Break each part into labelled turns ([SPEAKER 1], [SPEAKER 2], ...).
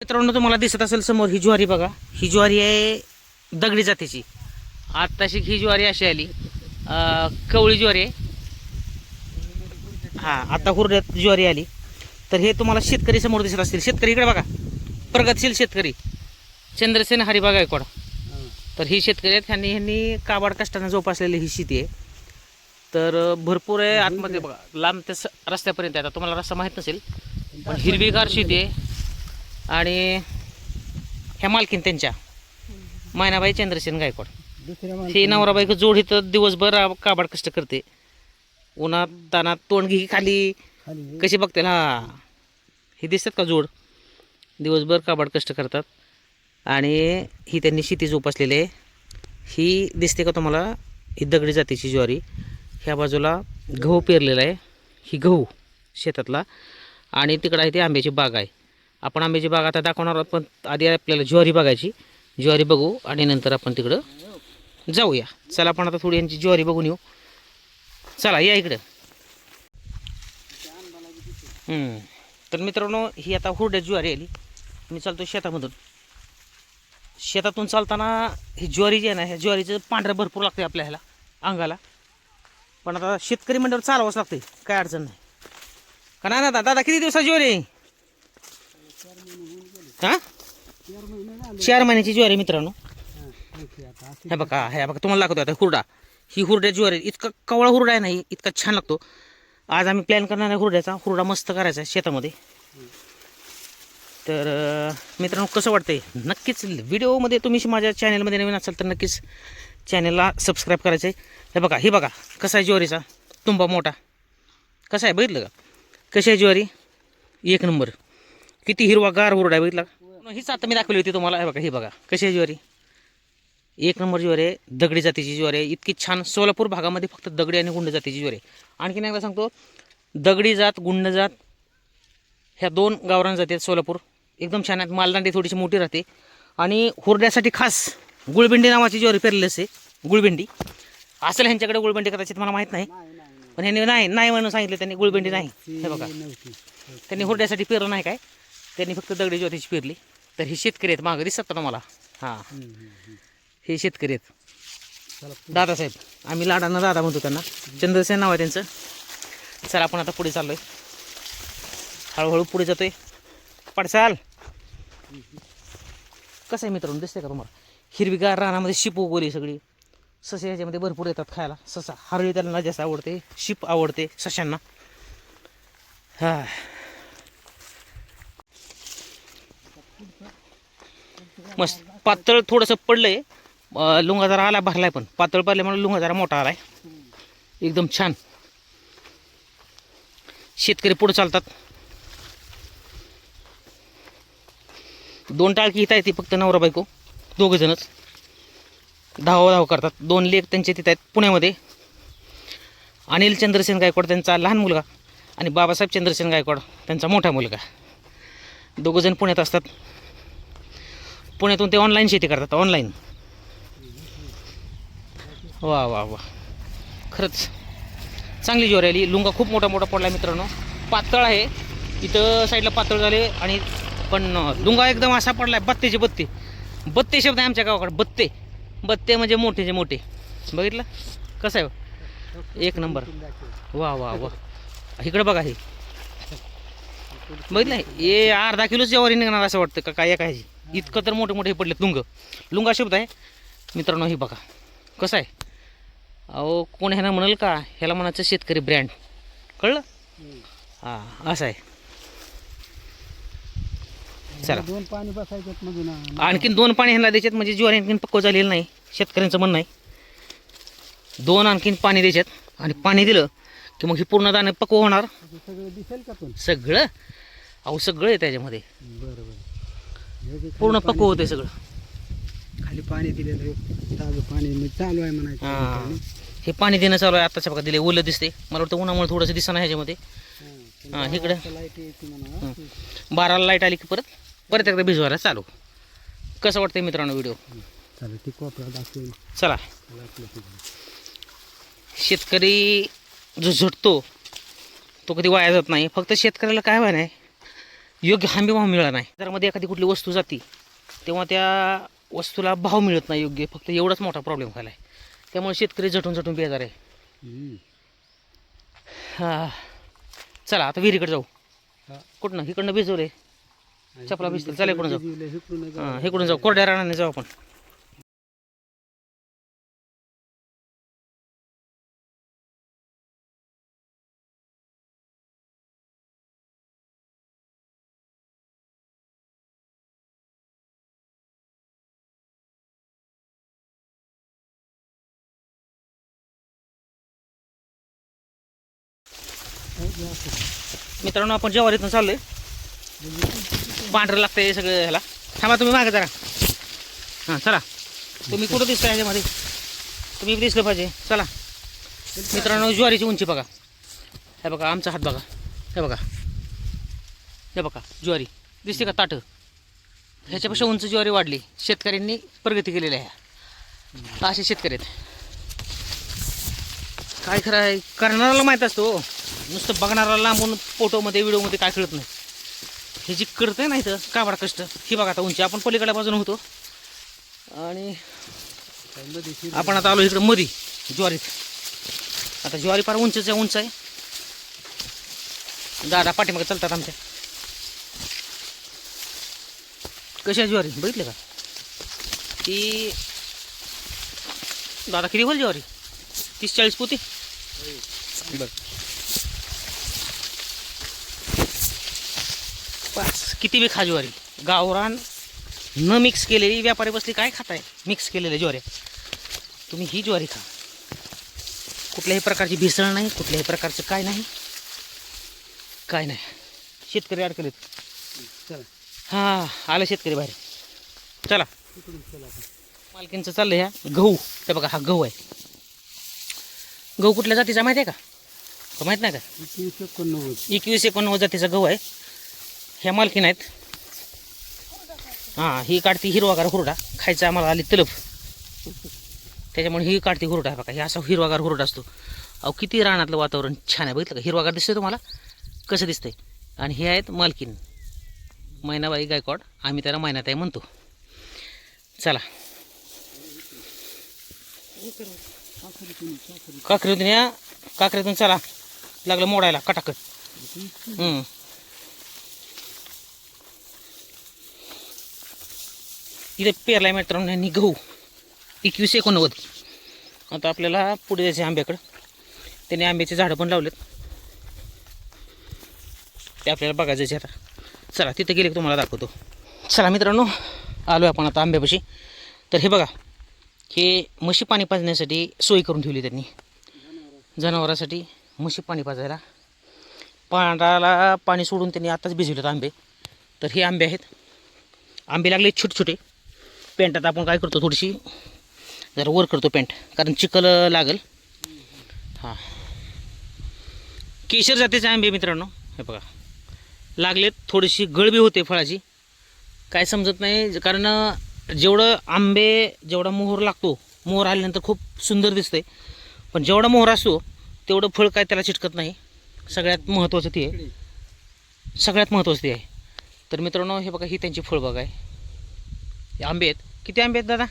[SPEAKER 1] मित्रांनो तुम्हाला दिसत असेल समोर ही ज्वारी बघा. ही ज्वारी आहे दगडी जातीची. आत्ताशी ही ज्वारी अशी आली. कवळी ज्वारी आहे. हां आता हुरड्यात ज्वारी आली. तर हे तुम्हाला शेतकरी समोर दिसत असतील. शेतकरी इकडे बघा. प्रगतशील शेतकरी. चंद्रसेन हरिबा गायकवाड तर ही शेतकरी आहेत. ह्यांनी ह्यांनी काबाड कष्टानं जोपासलेली ही शेती आहे. तर भरपूर आहे आतमध्ये बघा. लांब त्या स- रस्त्यापर्यंत आहे. आता तुम्हाला रस्ता माहीत नसेल पण हिरवीगार शेती आहे. आणि ह्या मालकीन त्यांच्या. मायनाबाई चंद्रसेन गायकवाड. हे नवरा बायको जोड इथं दिवसभर काबाड कष्ट करते. उन्हात तानात तोंड घे खाली.
[SPEAKER 2] खाली.
[SPEAKER 1] कशी बघते हा हे दिसतात का जोड? दिवसभर काबाड कष्ट करतात. आणि ही त्यांनी शेती जोपासलेली आहे. ही दिसते का तुम्हाला? ही दगडी जातीची ज्वारी. ह्या बाजूला गहू पेरलेला आहे. ही गहू शेतातला. आणि तिकडं आहे ती आंब्याची बाग आहे. आपण आंब्याची बाग आता दाखवणार आहोत पण आधी आपल्याला ज्वारी बघायची. ज्वारी बघू आणि नंतर आपण तिकडं जाऊया. चला आपण आता थोडी यांची ज्वारी बघून येऊ. चला या इकडं. तर मित्रांनो ही आता हुरड्या ज्वारी आली. मी चालतो शेतामधून. शेतातून चालताना ही ज्वारी जी आहे ना ह्या ज्वारीचं पांढरं भरपूर लागते आपल्या ह्याला अंगाला. पण आता शेतकरी मंडळावर चालवाच लागते काय अडचण नाही. का ना दादा दादा किती दिवसाची ज्वारी आहे? हां? चार महिन्याची ज्वारी मित्रांनो. हे बघा हे बघा तुम्हाला दाखवतो आता हुरडा. ही हुरड्या ज्वारी इतका कवळा हुरडा आहे नाही इतका छान लागतो. आज आम्ही प्लॅन करणार आहे हुरड्याचा. हुरडा मस्त करायचा आहे शेतामध्ये. तर मित्रांनो कसं वाटतंय? नक्कीच व्हिडिओमध्ये तुम्ही माझ्या चॅनलमध्ये नवीन असाल तर नक्कीच चॅनलला सबस्क्राईब करायचं आहे हे बघा ही बघा कसा आहे ज्वारीचा? तुंबा मोठा. कसा आहे? बघितलं का? कशी आहे ज्वारी? एक नंबर. किती हिरवागार हुरड आहे बघितला का? हीच आता मी दाखवली होती तुम्हाला. हे बघा ही बघा. कशी आहे ज्वारी? एक नंबर ज्वारी आहे दगडी जातीची ज्वारी आहे. इतकी छान सोलापूर भागामध्ये फक्त दगडी आणि गुंड जातीची ज्वारी आहे. आणखीन एकदा सांगतो दगडी जात गुंड जात ह्या दोन गावरान जाती आहेत सोलापूर. एकदम छान आहेत. मालदांडी थोडीशी मोठी राहते. आणि हुरड्यासाठी खास गुळबिंडी नावाची ज्वारी पेरलेली असते गुळबिंडी. असेल ह्यांच्याकडे गुळबिंडी कदाचित मला माहीत नाही. पण ह्यांनी नाही नाही म्हणून सांगितलं त्यांनी गुळबिंडी नाही. हे बघा. त्यांनी हुरड्यासाठी पेरलं नाही काय? त्यांनी फक्त दगडी ज्योतीची पेरली. तर हे शेतकरी आहेत. मागं दिसतात ना मला हां. हे शेतकरी आहेत.
[SPEAKER 2] चला
[SPEAKER 1] दादासाहेब आम्ही लाडांना दादा म्हणतो त्यांना. चंद्रसेन नाव आहे त्यांचं. चला आपण आता पुढे चाललोय. हळूहळू पुढे जातोय. पडसाल. कसं आहे मित्रांनो दिसते का तुम्हाला? हिरवीगार रानामध्ये शिप उगवली सगळी. ससे याच्यामध्ये भरपूर येतात खायला. ससा हरळी त्यांना जास्त आवडते. शिप आवडते सशांना. हा. मस्त. पातळ थोडंसं पडलंय. अं, लुंगा जरा आला भरलाय पण. पातळ पडल्यामुळे लुंगा जरा मोठा आलाय. एकदम छान. शेतकरी पुढे चालतात. दोन टाळकी इथं आहे ती फक्त नवरा बायको. दोघं जणच. धावा धाव करतात. दोन लेख त्यांचे तिथं आहेत पुण्यामध्ये. अनिल चंद्रसेन गायकवाड त्यांचा लहान मुलगा आणि बाबासाहेब चंद्रसेन गायकवाड त्यांचा मोठा मुलगा. दोघंजण पुण्यात असतात. पुण्यातून ते ऑनलाईन शेती करतात ऑनलाईन वा वा वा. खरंच. चांगली ज्वारी आली. लुंगा खूप मोठा मोठा पडला मित्रांनो. पातळ आहे. इथं साईडला पातळ झाले आणि पण लुंगा एकदम असा पडला आहे बत्तेचे बत्ते. बत्ते शब्द आहे आमच्या गावाकडे बत्ते. बत्ते म्हणजे मोठेचे मोठे. बघितलं? कसं आहे? एक नंबर. वा वा वा. इकडं बघा हे. बघितलं? हे अर्धा किलोच ज्वारी निघणार असं वाटतं का काय काय इतकं तर मोठे मोठे पडले लुंग. लुंगा शब्द आहे. मित्रांनो हे बघा. कसं आहे? अहो कोण ह्यानं म्हणाल का? ह्याला म्हणायचं शेतकरी ब्रँड कळलं? हां असं आहे. चला.
[SPEAKER 2] दोन पाणी बसायच्यात
[SPEAKER 1] आणखीन दोन पाणी ह्यांना द्यायच्यात म्हणजे ज्वारी आणखीन पक्व झालेलं नाही. शेतकऱ्यांचं म्हणणं आहे. दोन आणखीन पाणी द्यायच्यात आणि पाणी दिलं की मग ही पूर्ण दाणे पक्व होणार.
[SPEAKER 2] सगळं दिसेल का पण?
[SPEAKER 1] सगळं? अहो सगळं आहे त्याच्यामध्ये.
[SPEAKER 2] बरं बरं. जे
[SPEAKER 1] पूर्ण पक्व होते सगळं.
[SPEAKER 2] खाली पाणी दिलेलं आहे ताजं पाणी चालू आहे म्हणायचं
[SPEAKER 1] हां. पाणी देणं चालू आहे आत्ताच्या बघा दिले ओलं दिसते मला वाटतं उन्हामुळे थोडंसं दिसणं ह्याच्यामध्ये. हां, इकडं. बाराला लाइट आली की परत परत एकदा भिजवायला चालू. कसं वाटतंय मित्रांनो व्हिडिओ? चला. शेतकरी जो झटतो तो कधी वाया जात नाही. फक्त शेतकऱ्याला काय व्हाय नाही. योग्य हमी भाव मिळाला नाही त्यामध्ये एखादी कुठली वस्तू जाती तेव्हा त्या वस्तूला भाव मिळत नाही योग्य फक्त एवढाच मोठा प्रॉब्लेम व्हायला आहे त्यामुळे शेतकरी झटून झटून बेजार आहे. हा. चला आता विहिरीकडे जाऊ. कुठनं इकडनं भिजवले चपला भिजतील. चला इकडून जाऊ. हां इकडून जाऊ कोरड्या रानाने जाऊ आपण मित्रांनो आपण जेवारीतून आहे पांढरं लागतं हे सगळं ह्याला. थांबा तुम्ही मागे जरा. हां चला. तुम्ही कुठं दिसता ह्याच्यामध्ये? तुम्ही दिसलं पाहिजे. चला. मित्रांनो ज्वारीची उंची बघा. हे बघा आमचा हात बघा. हे बघा. हे बघा ज्वारी. दिसते का ताटं? ह्याच्यापेक्षा उंच ज्वारी वाढली. शेतकऱ्यांनी प्रगती केलेली आहे. असे शेतकरी आहेत. काय खरं आहे? करणाऱ्याला माहीत असतो. नुसतं बघणारा लांबून फोटोमध्ये व्हिडिओमध्ये काय कळत नाही. हे जी कळतं नाही तर इथं काबडा कष्ट ही बघा आता उंची. आपण पलीकडल्या बाजूने होतो. आणि आपण आता आलो इकडं मधी ज्वारीत. आता ज्वारी फार उंचच आहे उंच आहे. दादा पाठीमागे चालतात आमच्या. कशी आहे ज्वारी? बघितले का? ती दादा किती होईल ज्वारी? तीस चाळीस पोती? बरं बस किती बी खा ज्वारी गावरान न मिक्स केलेली व्यापारी बसली काय खाताय? मिक्स केलेल्या ज्वाऱ्या तुम्ही ही ज्वारी खा. कुठल्याही प्रकारची भेसळ नाही कुठल्याही प्रकारचं काय नाही. काय नाही. शेतकरी अडकलेत.
[SPEAKER 2] चला.
[SPEAKER 1] हां आलं शेतकरी बाहेर. चला.
[SPEAKER 2] इकडून चला.
[SPEAKER 1] मालकींचं चाललंय ह्या गहू. ते बघा हा गहू आहे. गहू कुठल्या जातीचा माहिती आहे का का? माहीत नाही का?
[SPEAKER 2] एकवीस एकोणनव्वद.
[SPEAKER 1] एकवीस एकोणनव्वद जातीचा गहू आहे. ह्या मालकीन आहेत. हां ही काढती हिरवागार हुरडा. खायचा आम्हाला आली तलफ त्याच्यामुळे ही काढती हुरडा आहे बघा. हे असा हिरवागार हुरडा असतो. अहो किती रानातलं वातावरण छान आहे बघितलं का? हिरवागार दिसतंय तुम्हाला? कसं दिसतंय? आणि हे आहेत मालकीन. मैनाबाई गायकवाड. आम्ही त्याला मैनाताई म्हणतो. चला. काकरीतून या. काकरीतून चला. लागलं मोडायला कटाकट. इथे पेरला पेरलाय मित्रांनो यांनी गहू. एकवीस एकोणनव्वद. आता आपल्याला पुढे जायचं आहे आंब्याकडं. त्यांनी आंब्याचे झाडं पण लावलेत. ते आपल्याला बघायचं आहे आता. चला तिथे गेले तुम्हाला दाखवतो. चला मित्रांनो आलो आपण आता आंब्यापाशी. तर हे बघा हे म्हशी पाणी पाजण्यासाठी सोय करून ठेवली त्यांनी. जनावरांसाठी म्हशी पाणी पाजायला. पाण्याला पाणी सोडून त्यांनी आताच भिजवलेत आंबे. तर हे आंबे आहेत. आंबे लागले छोटे छोटे पेंटात आपण काय करतो थोडीशी जरा वर करतो पेंट कारण चिखल लागल. हां. केशर जातीचे आंबे मित्रांनो हे बघा. लागलेत थोडीशी गळबी होते फळाची. काय समजत नाही कारण जेवढं आंबे जेवढा मोहर लागतो मोहर आल्यानंतर खूप सुंदर दिसते पण जेवढा मोहर असतो तेवढं फळ काय त्याला चिटकत नाही. सगळ्यात महत्त्वाचं ते आहे. सगळ्यात महत्त्वाचं ती आहे. तर मित्रांनो हे बघा ही त्यांची फळबाग आहे. हे आंबे आहेत. किती आंबे आहेत दादा?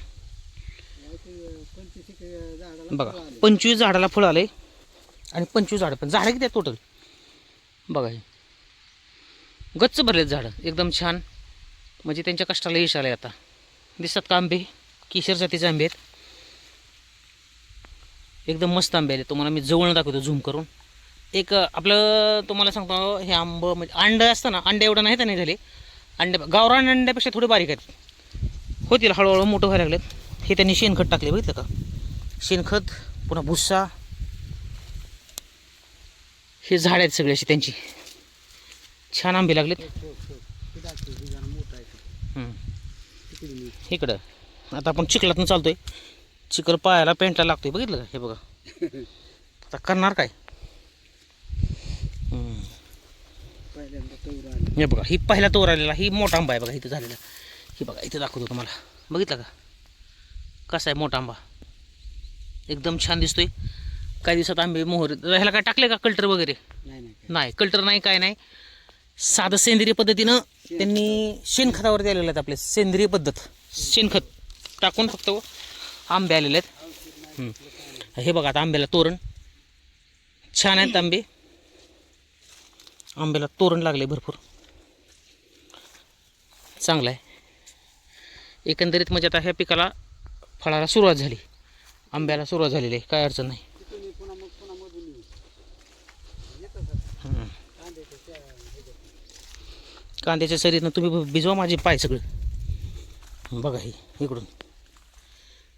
[SPEAKER 1] बघा. पंचवीस झाडाला फळ आले. आणि पंचवीस झाडं पण. झाडं किती आहेत टोटल बघा हे. गच्च भरलेत झाडं. एकदम छान. म्हणजे त्यांच्या कष्टाला यश आलं आता. दिसतात का आंबे? केशर जातीचे आंबे आहेत. एकदम मस्त आंबे आले. तुम्हाला मी जवळ दाखवतो झूम करून. एक आपलं तुम्हाला सांगतो हे आंब म्हणजे अंडं असतं ना अंडे एवढं नाही तर नाही झाले. अंडे गावरान अंड्यापेक्षा थोडे बारीक आहेत. होतील हळूहळू मोठं व्हायला लागलेत. हे त्यांनी शेणखत टाकले बघितलं का? शेणखत पुन्हा भुस्सा. हे झाड आहेत सगळे अशी त्यांची. छान आंबे लागलेत. इकडं. आता आपण चिखलातून चालतोय. चिखल पायाला पेंटला लागतोय. बघितलं का? हे बघा. आता करणार काय? हे बघा ही पहिला तोर आलेला ही मोठा आंबा आहे बघा इथं झालेला. ही बघा इथं दाखवतो तुम्हाला. बघितलं का? कसा आहे मोठा आंबा? एकदम छान दिसतोय. काही दिवसात आंबे मोहर ह्याला काय टाकले का कल्टर वगैरे?
[SPEAKER 2] नाही नाही
[SPEAKER 1] नाही कल्टर नाही काय नाही. साधं सेंद्रिय पद्धतीनं त्यांनी शेणखतावर आलेले आहेत आपले सेंद्रिय पद्धत. शेणखत टाकून फक्त आंबे आलेले आहेत. हे बघा आता आंब्याला तोरण. छान आहेत आंबे. आंब्याला तोरण लागले भरपूर. चांगलं आहे. एकंदरीत म्हणजे आता ह्या पिकाला फळाला सुरुवात झाली. आंब्याला सुरुवात झालेली आहे. काय अडचण नाही. कांद्याच्या शरीरनं तुम्ही भिजवा माझे पाय सगळं. बघा हे इकडून.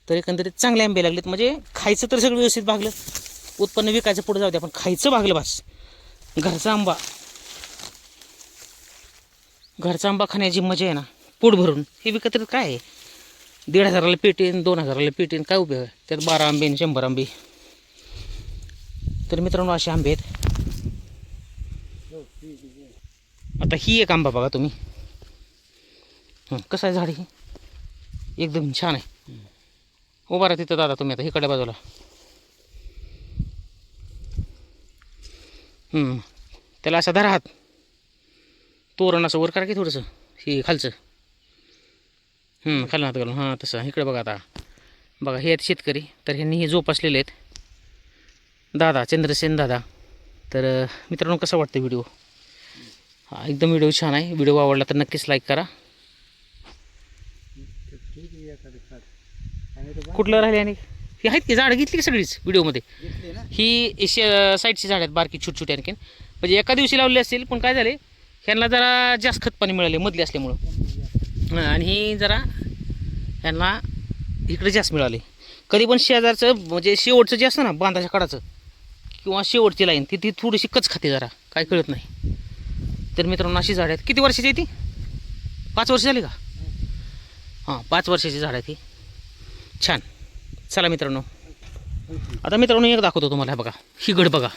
[SPEAKER 1] तर एकंदरीत चांगले आंबे लागलेत. म्हणजे खायचं तर सगळं व्यवस्थित भागलं. उत्पन्न विकायचं पुढे जाऊ द्या पण खायचं भागलं बस. घरचा आंबा. घरचा आंबा खाण्याची मजा आहे ना. पोट भरून. हे विकत तर काय? आहे दीड हजाराला पेटीन दोन हजाराला पेटीन काय उपयोग? आहे त्यात बारा आंबे आणि शंभर आंबे. तर मित्रांनो असे आंबे आहेत. आता ही एक आंबा बघा तुम्ही. कसं आहे झाड ही? एकदम छान आहे. उभा राहा तिथं दादा तुम्ही आता इकडे बाजूला. त्याला असा धरा हात. तोरण असं वर करा की थोडंसं? हे खालचं. खाली हात घालून. हां तसं. इकडे बघा आता. बघा हे आहेत शेतकरी. तर ह्यांनी हे जोपासलेले आहेत. दादा चंद्रसेन दादा. तर मित्रांनो कसं वाटतं व्हिडिओ? हा एकदम व्हिडिओ छान आहे. व्हिडिओ आवडला तर नक्कीच लाईक करा. कुठलं राहिले आणि? ही आहेत की झाडं? घेतली की सगळीच व्हिडिओमध्ये? ही साईडची झाडं आहेत बारकी छोटी छोटी आणखीन. म्हणजे एका दिवशी लावली असतील पण काय झाले? ह्यांना जरा जास्त खत पाणी मिळाले मधली असल्यामुळं. आणि ही जरा ह्यांना इकडे जास्त मिळाले. कधी पण शेजारचं म्हणजे शेवटचं जे असतं ना बांधाच्या काढाचं किंवा शेवटची लाईन ती ती थोडीशी कच खाते जरा काय कळत नाही. तर मित्रांनो अशी झाडं आहेत. किती वर्षाची आहे ती? पाच वर्ष झाली का? हां पाच वर्षाची झाड आहे ती छान. चला मित्रांनो. आता मित्रांनो एक दाखवतो तुम्हाला हे बघा. ही गड बघा.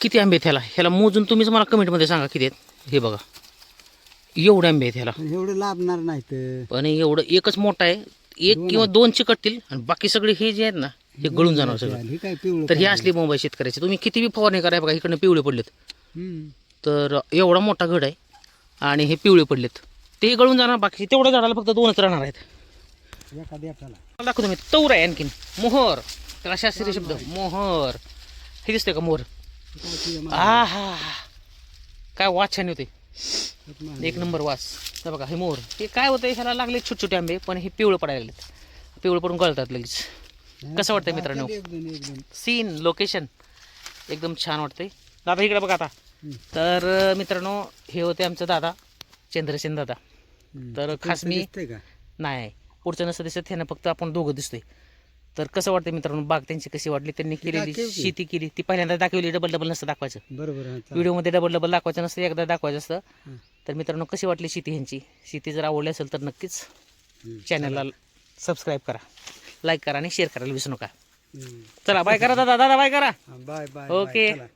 [SPEAKER 1] किती आंबे आहेत ह्याला? ह्याला मोजून तुम्हीच मला कमेंटमध्ये सांगा किती आहेत. हे बघा. एवढे आंबे आहेत ह्याला
[SPEAKER 2] एवढं लाभणार नाही तर.
[SPEAKER 1] पण एवढं एकच मोठा आहे. एक किंवा दोन चिकटतील आणि बाकी सगळे हे जे आहेत ना हे गळून जाणार सगळं.
[SPEAKER 2] हे काय पिवळं
[SPEAKER 1] तर ही असली मुंबई शेतकऱ्याची. तुम्ही किती बी फवारणी करा बघा इकडनं पिवळे पडलेत.
[SPEAKER 2] हम्म.
[SPEAKER 1] तर एवढा मोठा घड आहे आणि हे पिवळे पडलेत. ते गळून जाणार बाकी तेवढ्या झाडाला फक्त दोनच राहणार आहेत.
[SPEAKER 2] एखाद्या
[SPEAKER 1] मला दाखवतो मी तौर आहे आणखीन. मोहर. त्याला शास्त्रीय शब्द मोहर. हे दिसतंय का मोहर?
[SPEAKER 2] काय तुझ्या मा-
[SPEAKER 1] आ हा काय वास छान होते
[SPEAKER 2] एक
[SPEAKER 1] नंबर वास. हे बघा हे मोहर हे काय होतं ह्याला लागले छोटे छोटे आंबे पण हे पिवळं पडायला लागलेत. पिवळं पडून गळतात लगेच. कसं वाटतंय मित्रांनो? सीन लोकेशन एकदम छान वाटतंय. दादा इकडे बघा आता. तर मित्रांनो हे होते आमचं दादा चंद्रसेन दादा. तर खास मी नाही. पुढचं नसतं दिसत ह्यानं फक्त आपण दोघं दिसतोय. तर कसं वाटतं मित्रांनो बाग त्यांची कशी वाटली त्यांनी केलेली. शेती केली ती पहिल्यांदा दाखवली डबल डबल नसतं दाखवायचं
[SPEAKER 2] बरोबर हा, चालेल.
[SPEAKER 1] व्हिडिओमध्ये डबल डबल दाखवायचं नसतं एकदा दाखवायचं असतं
[SPEAKER 2] हं.
[SPEAKER 1] तर मित्रांनो कशी वाटली शेती ह्यांची शेती जर आवडली असेल तर नक्कीच
[SPEAKER 2] हम्म.
[SPEAKER 1] चॅनलला सबस्क्राईब करा लाईक करा आणि शेअर करायला विसरू नका
[SPEAKER 2] हम्म.
[SPEAKER 1] चला बाय करा दादा दादा बाय करा
[SPEAKER 2] हा, बाय बाय
[SPEAKER 1] ओके.
[SPEAKER 2] चला.